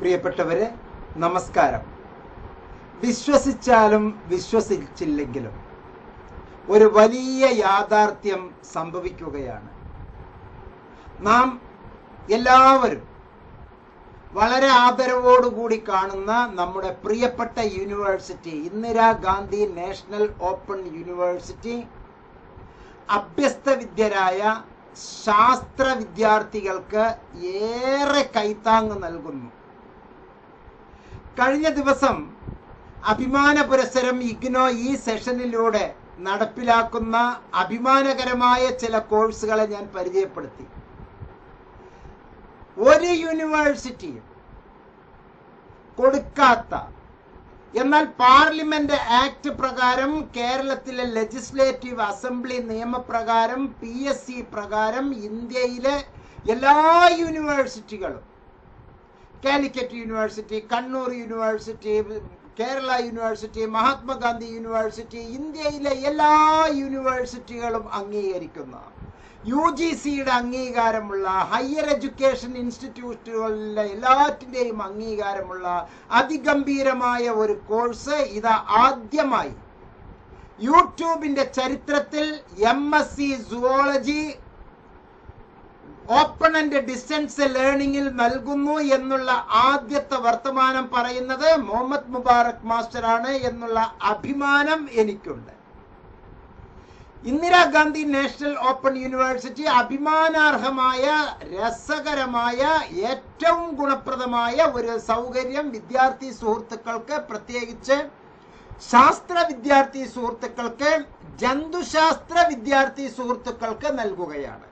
പ്രിയപ്പെട്ടവരെ നമസ്കാരം. വിശ്വസിച്ചാലും വിശ്വസിച്ചില്ലെങ്കിലും ഒരു വലിയ യാഥാർത്ഥ്യം സംഭവിക്കുകയാണ്. നാം എല്ലാവരും വളരെ ആദരവോടുകൂടി കാണുന്ന നമ്മുടെ പ്രിയപ്പെട്ട university Indira Gandhi National Open university അഭ്യസ്ത വിദ്യരായ ശാസ്ത്ര വിദ്യാർത്ഥികൾക്ക് ഏറെ കൈത്താങ് നൽകുന്നു. കഴിഞ്ഞ ദിവസം അഭിമാന പുരസ്സരം ഇഗ്നോ ഈ സെഷനിലൂടെ നടപ്പിലാക്കുന്ന അഭിമാനകരമായ ചില കോഴ്സുകളെ ഞാൻ പരിചയപ്പെടുത്തി. ഒരു യൂണിവേഴ്സിറ്റിയും കൊടുക്കാത്ത എന്നാൽ പാർലമെന്റ് ആക്ട് പ്രകാരം കേരളത്തിലെ ലെജിസ്ലേറ്റീവ് അസംബ്ലി നിയമപ്രകാരം പി എസ് സി പ്രകാരം ഇന്ത്യയിലെ എല്ലാ യൂണിവേഴ്സിറ്റികളും Calicut university Kannur university Kerala university Mahatma Gandhi university ഇന്ത്യയിലെ എല്ലാ യൂണിവേഴ്സിറ്റികളും അംഗീകരിക്കുന്ന. യു ജി സിയുടെ അംഗീകാരമുള്ള ഹയർ എഡ്യൂക്കേഷൻ ഇൻസ്റ്റിറ്റ്യൂട്ടുകളിലെ എല്ലാറ്റിന്റെയും അംഗീകാരമുള്ള അതിഗംഭീരമായ ഒരു കോഴ്സ് ഇത് ആദ്യമായി. യൂട്യൂബിന്റെ ചരിത്രത്തിൽ M S C zoology and distance ലേണിംഗിൽ നൽകുന്നു എന്നുള്ള ആദ്യത്തെ വർത്തമാനം പറയുന്നത് മുഹമ്മദ് മുബാറക് മാസ്റ്ററാണ് എന്നുള്ള അഭിമാനം എനിക്കുണ്ട്. ഇന്ദിരാഗാന്ധി നാഷണൽ ഓപ്പൺ യൂണിവേഴ്സിറ്റി അഭിമാനാർഹമായ രസകരമായ ഏറ്റവും ഗുണപ്രദമായ ഒരു സൗകര്യം വിദ്യാർത്ഥി സുഹൃത്തുക്കൾക്ക് പ്രത്യേകിച്ച് ശാസ്ത്ര വിദ്യാർത്ഥി സുഹൃത്തുക്കൾക്ക് ജന്തുശാസ്ത്ര വിദ്യാർത്ഥി സുഹൃത്തുക്കൾക്ക് നൽകുകയാണ്.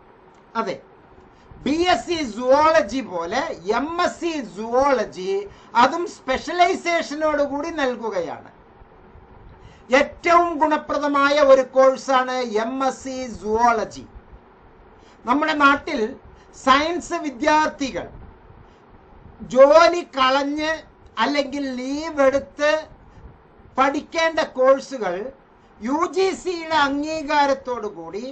അതെ ബി എസ് സി സുവോളജി പോലെ എം എസ് സി സുവോളജി അതും സ്പെഷ്യലൈസേഷനോടുകൂടി നൽകുകയാണ്. ഏറ്റവും ഗുണപ്രദമായ ഒരു കോഴ്സാണ് എം എസ് സി സുവോളജി നമ്മുടെ നാട്ടിൽ സയൻസ് വിദ്യാർത്ഥികൾ ജോലി കളഞ്ഞ് അല്ലെങ്കിൽ ലീവ് എടുത്ത് പഠിക്കേണ്ട കോഴ്സുകൾ യു ജി സിയുടെ അംഗീകാരത്തോടു കൂടി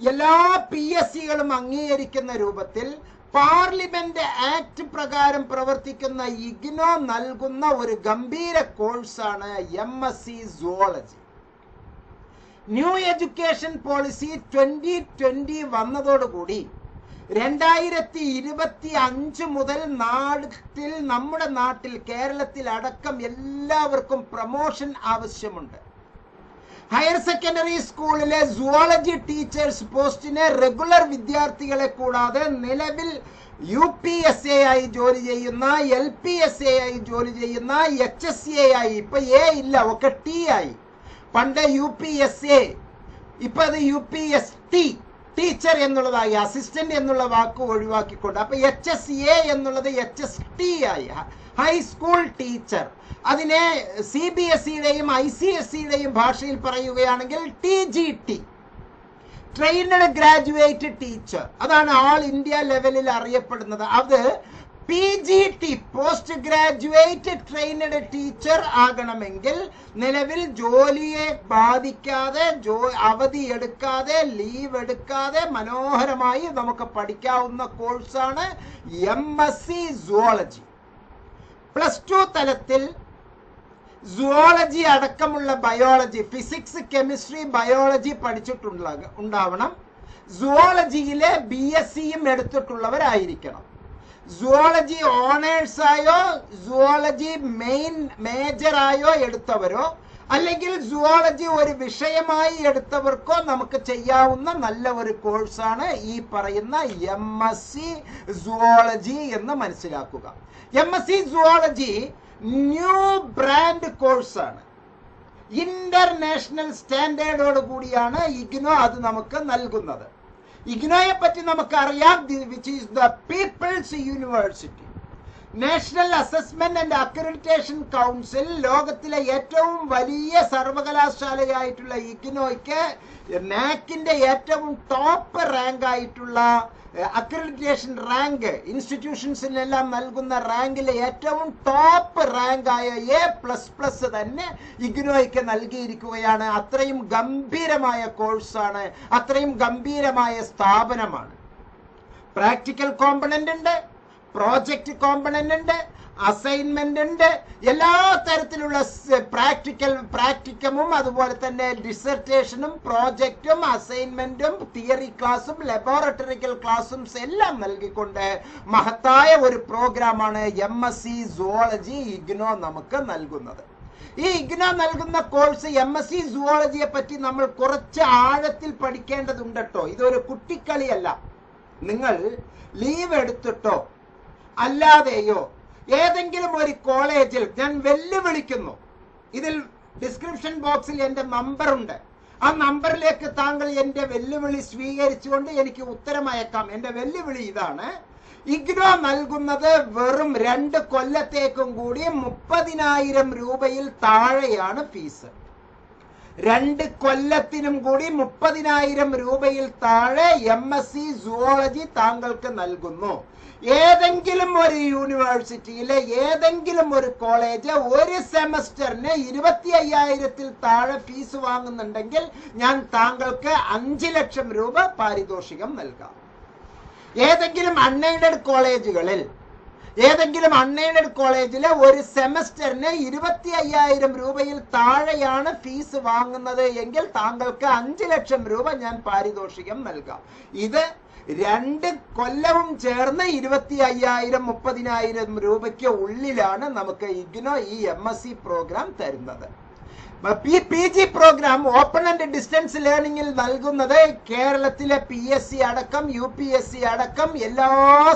എല്ലാ പി എസ് സികളും അംഗീകരിക്കുന്ന രൂപത്തിൽ പാർലമെന്റ് ആക്ട് പ്രകാരം പ്രവർത്തിക്കുന്ന ഇഗ്നോ നൽകുന്ന ഒരു ഗംഭീര കോഴ്സാണ് M S C zoology new education policy twenty twenty വന്നതോടുകൂടി രണ്ടായിരത്തി ഇരുപത്തി അഞ്ച് മുതൽ നാട്ടിൽ നമ്മുടെ നാട്ടിൽ കേരളത്തിൽ അടക്കം എല്ലാവർക്കും പ്രമോഷൻ ആവശ്യമുണ്ട്. ഹയർ സെക്കൻഡറി സ്കൂളിലെ സുവോളജി ടീച്ചേഴ്സ് പോസ്റ്റിനെ റെഗുലർ വിദ്യാർത്ഥികളെ കൂടാതെ നിലവിൽ യു പി എസ് എ ആയി ജോലി ചെയ്യുന്ന എൽ പി എസ് എ ആയി ജോലി ചെയ്യുന്ന എച്ച് എസ് എ ആയി ഇപ്പൊ എ ഇല്ല ഒക്കെ ടി ആയി. പണ്ട് യു പി എസ് എ ഇപ്പൊ അത് U P S T teacher എന്നുള്ളതായി assistant എന്നുള്ള വാക്ക് ഒഴിവാക്കിക്കൊണ്ട്. അപ്പൊ എച്ച് എസ് എ എന്നുള്ളത് എച്ച് എസ് ടി ആയി. ഹൈസ്കൂൾ ടീച്ചർ അതിനെ സി ബി എസ് സിയുടെയും ഐ സി എസ് സിയുടെയും ഭാഷയിൽ പറയുകയാണെങ്കിൽ T G T trained graduate teacher അതാണ് ആൾ ഇന്ത്യ ലെവലിൽ അറിയപ്പെടുന്നത്. അത് P G T post graduate trained teacher ആകണമെങ്കിൽ നിലവിൽ ജോലിയെ ബാധിക്കാതെ ജോ അവധി എടുക്കാതെ ലീവ് എടുക്കാതെ മനോഹരമായി നമുക്ക് പഠിക്കാവുന്ന കോഴ്സാണ് M S C zoology plus two തലത്തിൽ സുവോളജി അടക്കമുള്ള ബയോളജി ഫിസിക്സ് കെമിസ്ട്രി ബയോളജി പഠിച്ചിട്ടുള്ള ഉണ്ടാവണം. സുവോളജിയിലെ ബി എസ് സിയും എടുത്തിട്ടുള്ളവരായിരിക്കണം. സുവോളജി ഓണേഴ്സായോ സുവോളജി മെയിൻ മേജറായോ എടുത്തവരോ അല്ലെങ്കിൽ സുവോളജി ഒരു വിഷയമായി എടുത്തവർക്കോ നമുക്ക് ചെയ്യാവുന്ന നല്ല ഒരു കോഴ്സാണ് ഈ പറയുന്ന എം എസ് സി സുവോളജി എന്ന് മനസ്സിലാക്കുക. M S C zoology new brand കോഴ്സാണ് ഇന്റർനാഷണൽ സ്റ്റാൻഡേർഡോട് കൂടിയാണ് ഇഗ്നോ അത് നമുക്ക് നൽകുന്നത്. ഇഗ്നോയെ പറ്റി നമുക്ക് അറിയാം which is the people's university national assessment and accreditation council ലോകത്തിലെ ഏറ്റവും വലിയ സർവകലാശാലയായിട്ടുള്ള ഇഗ്നോയ്ക്ക് നാക്കിന്റെ ഏറ്റവും ടോപ്പ് റാങ്ക് ആയിട്ടുള്ള അക്രഡിറ്റേഷൻ റാങ്ക് ഇൻസ്റ്റിറ്റ്യൂഷൻസിനെല്ലാം നൽകുന്ന റാങ്കിലെ ഏറ്റവും ടോപ്പ് റാങ്ക് ആയ എ പ്ലസ് പ്ലസ് തന്നെ ഇഗ്നോയ്ക്ക് നൽകിയിരിക്കുകയാണ്. അത്രയും ഗംഭീരമായ കോഴ്സാണ് അത്രയും ഗംഭീരമായ സ്ഥാപനമാണ്. പ്രാക്ടിക്കൽ കോമ്പണന്റ് ഉണ്ട്. പ്രോജക്റ്റ് കോമ്പണന്റ് ഉണ്ട് അസൈൻമെന്റ് ഉണ്ട് എല്ലാ തരത്തിലുള്ള പ്രാക്ടിക്കൽ പ്രാക്ടിക്കമും അതുപോലെ തന്നെ ഡിസർട്ടേഷനും പ്രോജക്റ്റും അസൈൻമെന്റും തിയറി ക്ലാസും ലബോറട്ടറിക്കൽ ക്ലാസും എല്ലാം നൽകിക്കൊണ്ട് മഹത്തായ ഒരു പ്രോഗ്രാമാണ് M S C zoology IGNOU നമുക്ക് നൽകുന്നത്. ഈ ഇഗ്നോ നൽകുന്ന കോഴ്സ് എം എസ് സി സുവോളജിയെ പറ്റി നമ്മൾ കുറച്ച് ആഴത്തിൽ പഠിക്കേണ്ടതുണ്ട് ഇതൊരു കുട്ടിക്കളിയല്ല. നിങ്ങൾ ലീവ് എടുത്തിട്ടോ അല്ലാതെയോ ഏതെങ്കിലും ഒരു കോളേജിൽ ഞാൻ വെല്ലുവിളിക്കുന്നു. ഇതിൽ ഡിസ്ക്രിപ്ഷൻ ബോക്സിൽ എന്റെ നമ്പർ ഉണ്ട് ആ നമ്പറിലേക്ക് താങ്കൾ എന്റെ വെല്ലുവിളി സ്വീകരിച്ചുകൊണ്ട് എനിക്ക് ഉത്തരം അയക്കാം എന്റെ വെല്ലുവിളി ഇതാണ്. ഇഗ്നോ നൽകുന്നത് വെറും രണ്ട് കൊല്ലത്തേക്കും കൂടി മുപ്പതിനായിരം രൂപയിൽ താഴെയാണ് ഫീസ്. രണ്ട് കൊല്ലത്തിനും കൂടി മുപ്പതിനായിരം രൂപയിൽ താഴെ എം എസ് സി സുവോളജി താങ്കൾക്ക് നൽകുന്നു. ഏതെങ്കിലും ഒരു യൂണിവേഴ്സിറ്റിയിലെ ഏതെങ്കിലും ഒരു കോളേജ് ഒരു സെമസ്റ്ററിന് ഇരുപത്തി അയ്യായിരത്തിൽ താഴെ ഫീസ് വാങ്ങുന്നുണ്ടെങ്കിൽ ഞാൻ താങ്കൾക്ക് അഞ്ച് ലക്ഷം രൂപ പാരിതോഷികം നൽകാം. ഏതെങ്കിലും അൺഎയ്ഡഡ് കോളേജുകളിൽ ഏതെങ്കിലും അൺഎയ്ഡഡ് കോളേജിലെ ഒരു സെമസ്റ്ററിന് ഇരുപത്തി അയ്യായിരം രൂപയിൽ താഴെയാണ് ഫീസ് വാങ്ങുന്നത് എങ്കിൽ താങ്കൾക്ക് അഞ്ച് ലക്ഷം രൂപ ഞാൻ പാരിതോഷികം നൽകാം. ഇത് രണ്ട് കൊല്ലവും ചേർന്ന് ഇരുപത്തി അയ്യായിരം മുപ്പതിനായിരം രൂപയ്ക്ക് ഉള്ളിലാണ് നമുക്ക് ഇഗ്നോ ഈ എം എസ് സി പ്രോഗ്രാം തരുന്നത്. P G program open and distance ലേണിംഗിൽ നൽകുന്നത് കേരളത്തിലെ പി എസ് സി അടക്കം യു പി എസ് സി അടക്കം എല്ലാ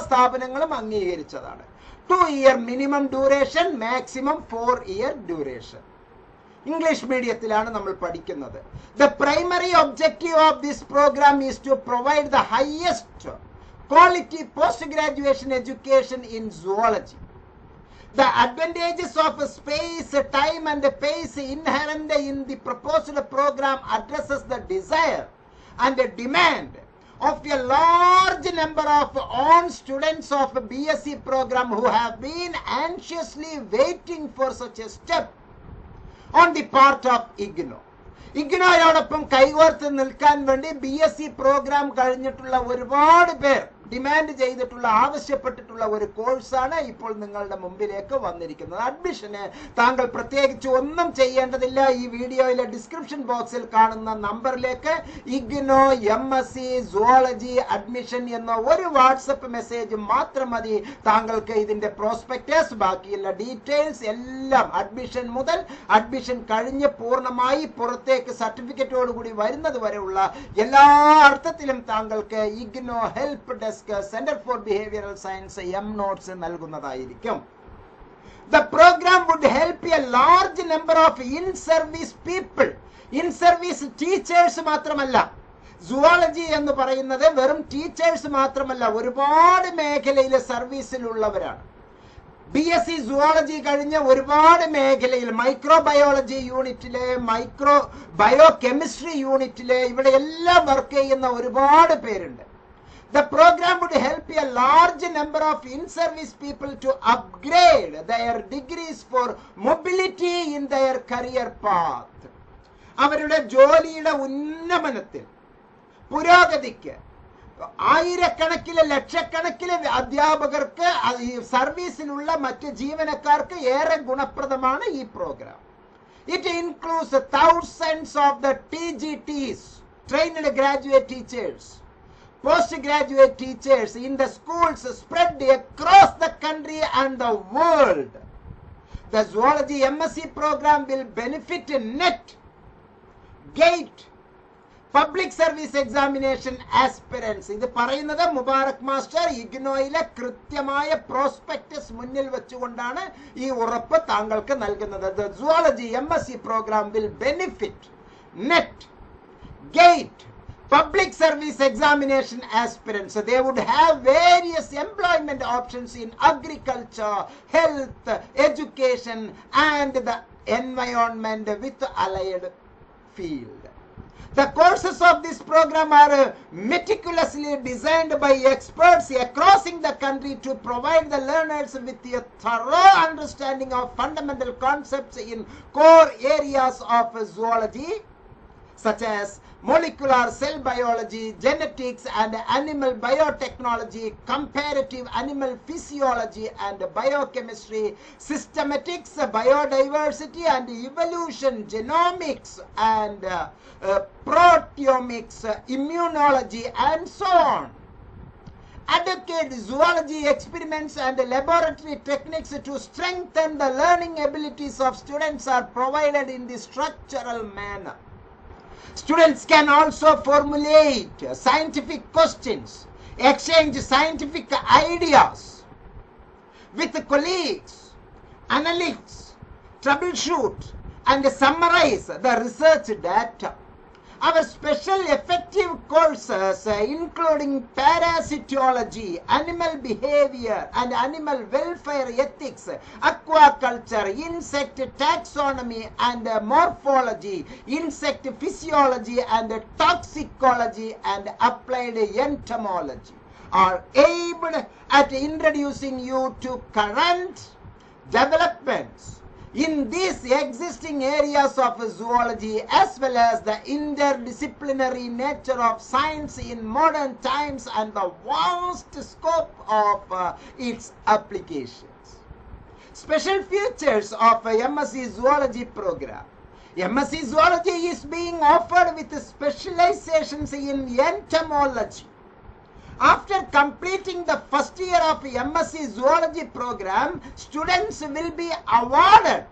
സ്ഥാപനങ്ങളും അംഗീകരിച്ചതാണ്. Two year minimum duration maximum four year duration English മീഡിയത്തിലാണ് നമ്മൾ പഠിക്കുന്നത് the primary objective of this programme is to provide the highest quality post graduation education in zoology The advantages of space, time, and pace inherent in the proposed program addresses the desire and the demand of a large number of on students of BSc program who have been anxiously waiting for such a step on the part of IGNOU ഇഗ്നോയോടൊപ്പം കൈകോർത്ത് നിൽക്കാൻ വേണ്ടി B S C programme കഴിഞ്ഞിട്ടുള്ള ഒരുപാട് പേർ demand ചെയ്തിട്ടുള്ള ആവശ്യപ്പെട്ടിട്ടുള്ള ഒരു കോഴ്സാണ് ഇപ്പോൾ നിങ്ങളുടെ മുമ്പിലേക്ക് വന്നിരിക്കുന്നത്. അഡ്മിഷന് താങ്കൾ പ്രത്യേകിച്ച് ഒന്നും ചെയ്യേണ്ടതില്ല. ഈ വീഡിയോയിലെ ഡിസ്ക്രിപ്ഷൻ ബോക്സിൽ കാണുന്ന നമ്പറിലേക്ക് IGNOU M S C zoology admission എന്ന ഒരു വാട്സപ്പ് മെസ്സേജ് മാത്രം മതി. താങ്കൾക്ക് ഇതിന്റെ പ്രോസ്പെക്ടേഴ്സ് ബാക്കിയുള്ള ഡീറ്റെയിൽസ് എല്ലാം അഡ്മിഷൻ മുതൽ അഡ്മിഷൻ കഴിഞ്ഞ് പൂർണമായി പുറത്തേക്ക് സർട്ടിഫിക്കറ്റോടുകൂടി വരുന്നത് വരെയുള്ള എല്ലാ അർത്ഥത്തിലും താങ്കൾക്ക് IGNOU help desk centre for behavioural science M notes നൽകുന്നതായിരിക്കും the program would help a large number of in service people in service teachers മാത്രമല്ല. സുവോളജി എന്ന് പറയുന്നത് വെറും ടീച്ചേഴ്സ് മാത്രമല്ല ഒരുപാട് മേഖലയിലെ സർവീസിലുള്ളവരാണ് ബി എസ് സി സുവോളജി കഴിഞ്ഞ ഒരുപാട് മേഖലയിൽ മൈക്രോ ബയോളജി യൂണിറ്റിലെ മൈക്രോ ബയോ കെമിസ്ട്രി യൂണിറ്റിലെ ഇവിടെ എല്ലാം വർക്ക് ചെയ്യുന്ന ഒരുപാട് പേരുണ്ട്. The program would help a large number of in-service people to upgrade their degrees for mobility in their career path. അവരുടെ ജോലിയുടെ ഉന്നമനത്തിൽ പുരോഗതിക്ക് ആയിരക്കണക്കിലെ ലക്ഷക്കണക്കിലെ അധ്യാപകർക്ക് സർവീസിലുള്ള മറ്റ് ജീവനക്കാർക്ക് ഏറെ ഗുണപ്രദമാണ് ഈ program it includes thousands of the T G Ts trained graduate teachers postgraduate teachers in the schools spread across the country and the world. The zoology MSc program will benefit NET, GATE, public service examination aspirants ഇത് പറയുന്നത് Mubarak master ഇഗ്നോയിലെ കൃത്യമായ prospectus മുന്നിൽ വെച്ചുകൊണ്ടാണ് ഈ ഉറപ്പ് താങ്കൾക്ക് നൽകുന്നത് the zoology M S C program will benefit NET GATE public service examination aspirants. They would have various employment options in agriculture, health, education, and the environment with allied field. The courses of this program are meticulously designed by experts across the country to provide the learners with a thorough understanding of fundamental concepts in core areas of zoology, such as molecular cell biology, genetics and animal biotechnology, comparative animal physiology and biochemistry, systematics, biodiversity and evolution, genomics and uh, uh, proteomics, immunology and so on adequate zoology experiments and laboratory techniques to strengthen the learning abilities of students are provided in the structural manner. Students can also formulate scientific questions, exchange scientific ideas with colleagues, analyze, troubleshoot, and summarize the research data. Our special effective courses, uh, including parasitology, animal behavior, and animal welfare ethics, aquaculture, insect taxonomy and uh, morphology, insect physiology and toxicology, and applied entomology, are aimed at introducing you to current developments in these existing areas of zoology as well as the interdisciplinary nature of science in modern times and the vast scope of uh, its applications. Special features of a MSc Zoology program. MSc Zoology is being offered with specializations in entomology. After completing the first year of MSc Zoology program, students will be awarded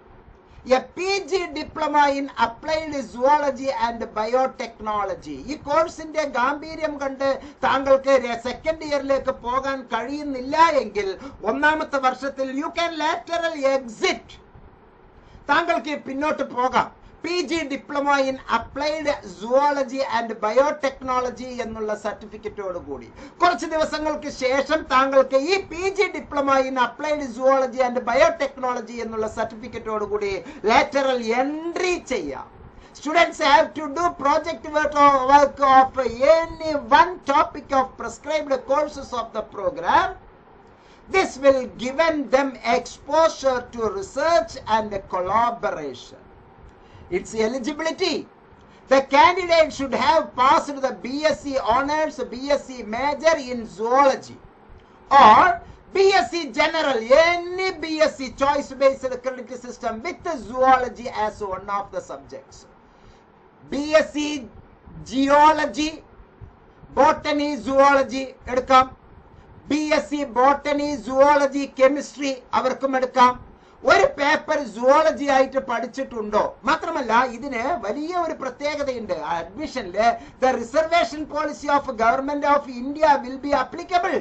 a PG diploma in applied zoology and biotechnology. കണ്ട് താങ്കൾക്ക് second ഇയറിലേക്ക് പോകാൻ കഴിയുന്നില്ല എങ്കിൽ ഒന്നാമത്തെ വർഷത്തിൽ you can lateral exit താങ്കൾക്ക് പിന്നോട്ട് പോകാം P G diploma in applied zoology and biotechnology എന്നുള്ള സർട്ടിഫിക്കറ്റോട് കൂടി കുറച്ച് ദിവസങ്ങൾക്ക് ശേഷം താങ്കൾക്ക് ഈ P G diploma in applied zoology and biotechnology എന്നുള്ള സർട്ടിഫിക്കറ്റോട് കൂടി ലാറ്ററൽ എൻട്രി ചെയ്യാം to do project work of, work of any one topic of prescribed courses of the program. This will given them exposure to research and collaboration. Its eligibility. The candidate should have passed the BSc honors, BSc major in zoology or BSc general, any BSc choice based credit system with zoology as one of the subjects. BSc geology, botany, zoology എടുക്കാം B S C botany zoology chemistry അവർക്കും എടുക്കാം ഒരു paper zoology ആയിട്ട് പഠിച്ചിട്ടുണ്ടോ? മാത്രമല്ല ഇതിന് വലിയ ഒരു പ്രത്യേകതയുണ്ട്. അഡ്മിഷനിൽ the reservation policy of government of India will be applicable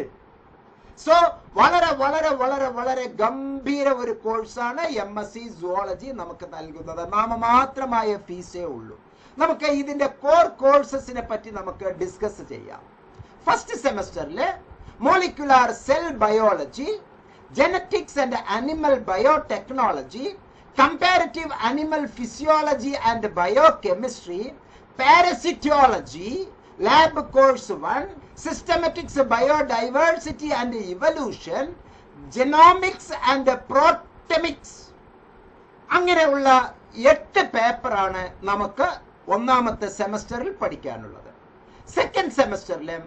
so വളരെ വളരെ വളരെ വളരെ ഗംഭീര ഒരു കോഴ്സാണ് എം എസ് സി സുവോളജി നമുക്ക് നൽകുന്നത്. നാമമാത്രമായ ഫീസേ ഉള്ളൂ. നമുക്ക് ഇതിന്റെ കോർ കോഴ്സസിനെ പറ്റി നമുക്ക് ഡിസ്കസ് ചെയ്യാം. ഫസ്റ്റ് സെമസ്റ്ററിൽ molecular cell biology, genetics and animal biotechnology, comparative animal physiology and biochemistry, parasitology, lab course 1, systematics, biodiversity and evolution, genomics and proteomics. അങ്ങനെയുള്ള എട്ട് പേപ്പറാണ് നമുക്ക് ഒന്നാമത്തെ സെമസ്റ്ററിൽ പഠിക്കാനുള്ളത് സെക്കൻഡ് സെമസ്റ്ററിലെ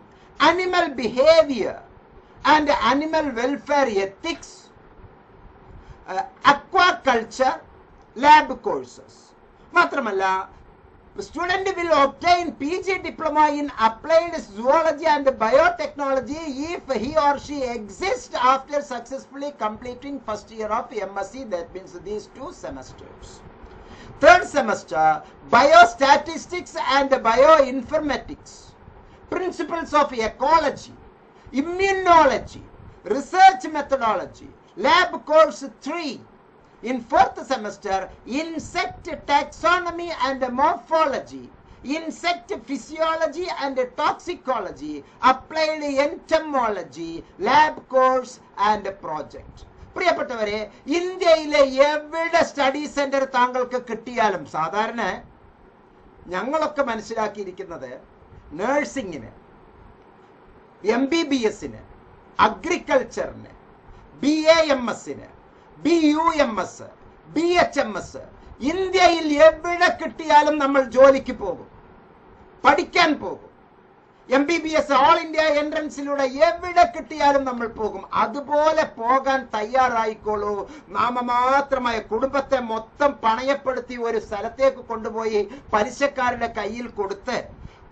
animal behavior and animal welfare ethics, uh, aquaculture, lab courses. മാത്രമല്ല student will obtain PG diploma in applied zoology and biotechnology if he or she exists after successfully completing first year of MSc, that means these two semesters. Third semester, biostatistics and bioinformatics principles of ecology, immunology research methodology lab course three in fourth semester insect taxonomy and morphology insect physiology and toxicology applied entomology lab course and project പ്രിയപ്പെട്ടവരെ ഇന്ത്യയിലെ എവിടെ study centre താങ്കൾക്ക് കിട്ടിയാലും സാധാരണ ഞങ്ങളൊക്കെ മനസ്സിലാക്കിയിരിക്കുന്നത് നേഴ്സിങ്ങിന് M B B എസിന് അഗ്രികൾച്ചറിന് ബി എ എം എസിന് B U M S B H M S ഇന്ത്യയിൽ എവിടെ കിട്ടിയാലും നമ്മൾ ജോലിക്ക് പോകും. പഠിക്കാൻ പോകും. M B B S all India എൻട്രൻസിലൂടെ എവിടെ കിട്ടിയാലും നമ്മൾ പോകും. അതുപോലെ പോകാൻ തയ്യാറായിക്കോളൂ. നാമമാത്രമായ കുടുംബത്തെ മൊത്തം പണയപ്പെടുത്തി ഒരു സ്ഥലത്തേക്ക് കൊണ്ടുപോയി പലിശക്കാരുടെ കയ്യിൽ കൊടുത്ത്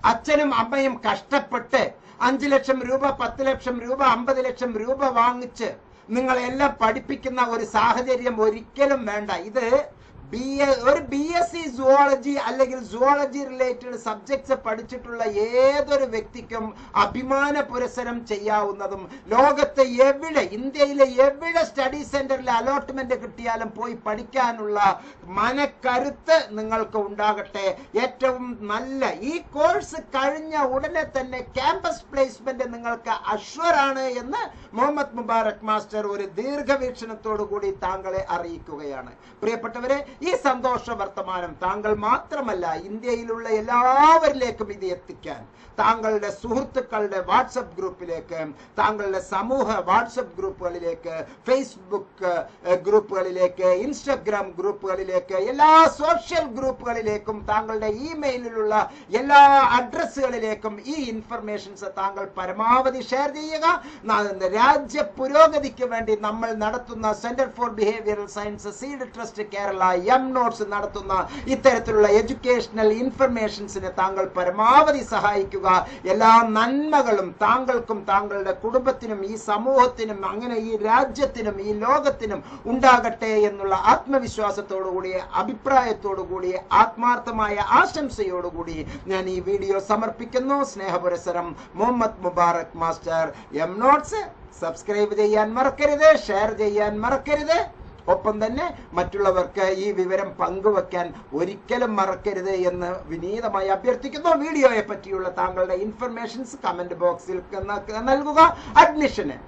അച്ഛനും അമ്മയും കഷ്ടപ്പെട്ട് അഞ്ചു ലക്ഷം രൂപ പത്ത് ലക്ഷം രൂപ അമ്പത് ലക്ഷം രൂപ വാങ്ങിച്ച് നിങ്ങളെല്ലാം പഠിപ്പിക്കുന്ന ഒരു സാഹചര്യം ഒരിക്കലും വേണ്ട. ഇത് ബി എ ഒരു ബി എസ് സി സുവോളജി അല്ലെങ്കിൽ സുവോളജി റിലേറ്റഡ് സബ്ജക്ട്സ് പഠിച്ചിട്ടുള്ള ഏതൊരു വ്യക്തിക്കും അഭിമാന പുരസരം ചെയ്യാവുന്നതും ലോകത്തെ എവിടെ ഇന്ത്യയിലെ എവിടെ സ്റ്റഡി സെന്ററിൽ അലോട്ട്മെന്റ് കിട്ടിയാലും പോയി പഠിക്കാനുള്ള മനക്കരുത്ത് നിങ്ങൾക്ക് ഉണ്ടാകട്ടെ. ഏറ്റവും നല്ല ഈ കോഴ്സ് കഴിഞ്ഞ ഉടനെ തന്നെ ക്യാമ്പസ് പ്ലേസ്മെന്റ് നിങ്ങൾക്ക് അഷ്വറാണ് എന്ന് മുഹമ്മദ് മുബാറക് മാസ്റ്റർ ഒരു ദീർഘവീക്ഷണത്തോടു കൂടി താങ്കളെ അറിയിക്കുകയാണ്. പ്രിയപ്പെട്ടവരെ ഈ സന്തോഷ വർത്തമാനം താങ്കൾ മാത്രമല്ല ഇന്ത്യയിലുള്ള എല്ലാവരിലേക്കും ഇത് എത്തിക്കാൻ താങ്കളുടെ സുഹൃത്തുക്കളുടെ വാട്സപ്പ് ഗ്രൂപ്പിലേക്ക് താങ്കളുടെ സമൂഹ വാട്സപ്പ് ഗ്രൂപ്പുകളിലേക്ക് ഫേസ്ബുക്ക് ഗ്രൂപ്പുകളിലേക്ക് ഇൻസ്റ്റഗ്രാം ഗ്രൂപ്പുകളിലേക്ക് എല്ലാ സോഷ്യൽ ഗ്രൂപ്പുകളിലേക്കും താങ്കളുടെ ഇമെയിലിലുള്ള എല്ലാ അഡ്രസ്സുകളിലേക്കും ഈ ഇൻഫർമേഷൻസ് താങ്കൾ പരമാവധി ഷെയർ ചെയ്യുക. രാജ്യ പുരോഗതിക്ക് വേണ്ടി നമ്മൾ നടത്തുന്ന centre for behavioural science seed trust Kerala M notes നടത്തുന്ന ഇത്തരത്തിലുള്ള എഡ്യൂക്കേഷണൽ ഇൻഫർമേഷൻസിനെ താങ്കൾ പരമാവധി സഹായിക്കുക. എല്ലാ നന്മകളും താങ്കൾക്കും താങ്കളുടെ കുടുംബത്തിനും ഈ സമൂഹത്തിനും അങ്ങനെ ഈ രാജ്യത്തിനും ഈ ലോകത്തിനും ഉണ്ടാകട്ടെ എന്നുള്ള ആത്മവിശ്വാസത്തോടുകൂടി അഭിപ്രായത്തോടുകൂടി ആത്മാർത്ഥമായ ആശംസയോടുകൂടി ഞാൻ ഈ വീഡിയോ സമർപ്പിക്കുന്നു. സ്നേഹപുരസരം Muhammad Mubarak master. M notes subscribe ചെയ്യാൻ മറക്കരുത് ഷെയർ ചെയ്യാൻ മറക്കരുത്. ഒപ്പം തന്നെ മറ്റുള്ളവർക്ക് ഈ വിവരം പങ്കുവെക്കാൻ ഒരിക്കലും മറക്കരുത് എന്ന് വിനീതമായി അഭ്യർത്ഥിക്കുന്നു. വീഡിയോയെ പറ്റിയുള്ള താങ്കളുടെ ഇൻഫർമേഷൻസ് കമന്റ് ബോക്സിൽ നൽകുക. അഡ്മിഷന്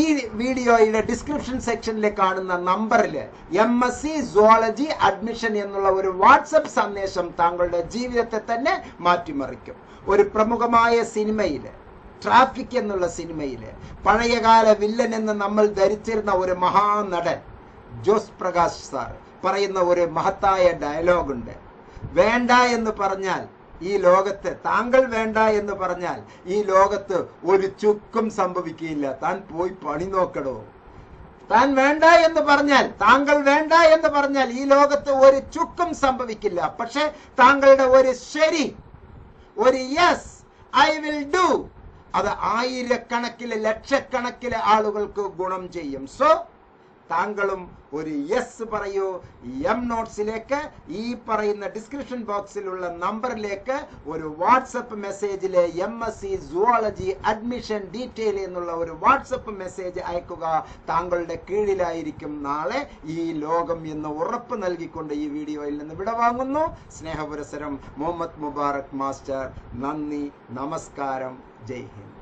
ഈ വീഡിയോയുടെ ഡിസ്ക്രിപ്ഷൻ സെക്ഷനിൽ കാണുന്ന നമ്പറിൽ M S C zoology admission എന്നുള്ള ഒരു വാട്സപ്പ് സന്ദേശം താങ്കളുടെ ജീവിതത്തെ തന്നെ മാറ്റിമറിക്കും. ഒരു പ്രമുഖമായ സിനിമയിൽ ട്രാഫിക് എന്നുള്ള സിനിമയിൽ പഴയകാല വില്ലൻ എന്ന് നമ്മൾ ധരിച്ചിരുന്ന ഒരു മഹാനടൻ ജോസ് പ്രകാശ് സാർ പറയുന്ന ഒരു മഹത്തായ ഡയലോഗുണ്ട് വേണ്ട എന്ന് പറഞ്ഞാൽ ഈ ലോകത്ത് താങ്കൾ വേണ്ട എന്ന് പറഞ്ഞാൽ ഈ ലോകത്ത് ഒരു ചുക്കും സംഭവിക്കുകയില്ല. താൻ പോയി പണി നോക്കടോ. താൻ വേണ്ട എന്ന് പറഞ്ഞാൽ താങ്കൾ വേണ്ട എന്ന് പറഞ്ഞാൽ ഈ ലോകത്ത് ഒരു ചുക്കും സംഭവിക്കില്ല. പക്ഷെ താങ്കളുടെ ഒരു ശരി ഒരു യെസ് ഐ വിൽ ഡു അത് ആയിരക്കണക്കിൽ ലക്ഷക്കണക്കിൽ ആളുകൾക്ക് ഗുണം ചെയ്യും. സോ താങ്കളും ഒരു യെസ് പറയൂ. എം നോട്ട്സിലേക്ക് ഈ പറയുന്ന ഡിസ്ക്രിപ്ഷൻ ബോക്സിലുള്ള നമ്പറിലേക്ക് ഒരു WhatsApp മെസ്സേജിലെ M S C zoology admission detail എന്നുള്ള ഒരു വാട്സപ്പ് മെസ്സേജ് അയക്കുക താങ്കളുടെ കീഴിലായിരിക്കും നാളെ ഈ ലോകം എന്ന് ഉറപ്പ് നൽകിക്കൊണ്ട് ഈ വീഡിയോയിൽ നിന്ന് വിടവാങ്ങുന്നു സ്നേഹപുരസരം മുഹമ്മദ് മുബാറക് മാസ്റ്റർ. നന്ദി നമസ്കാരം. जय हिंद।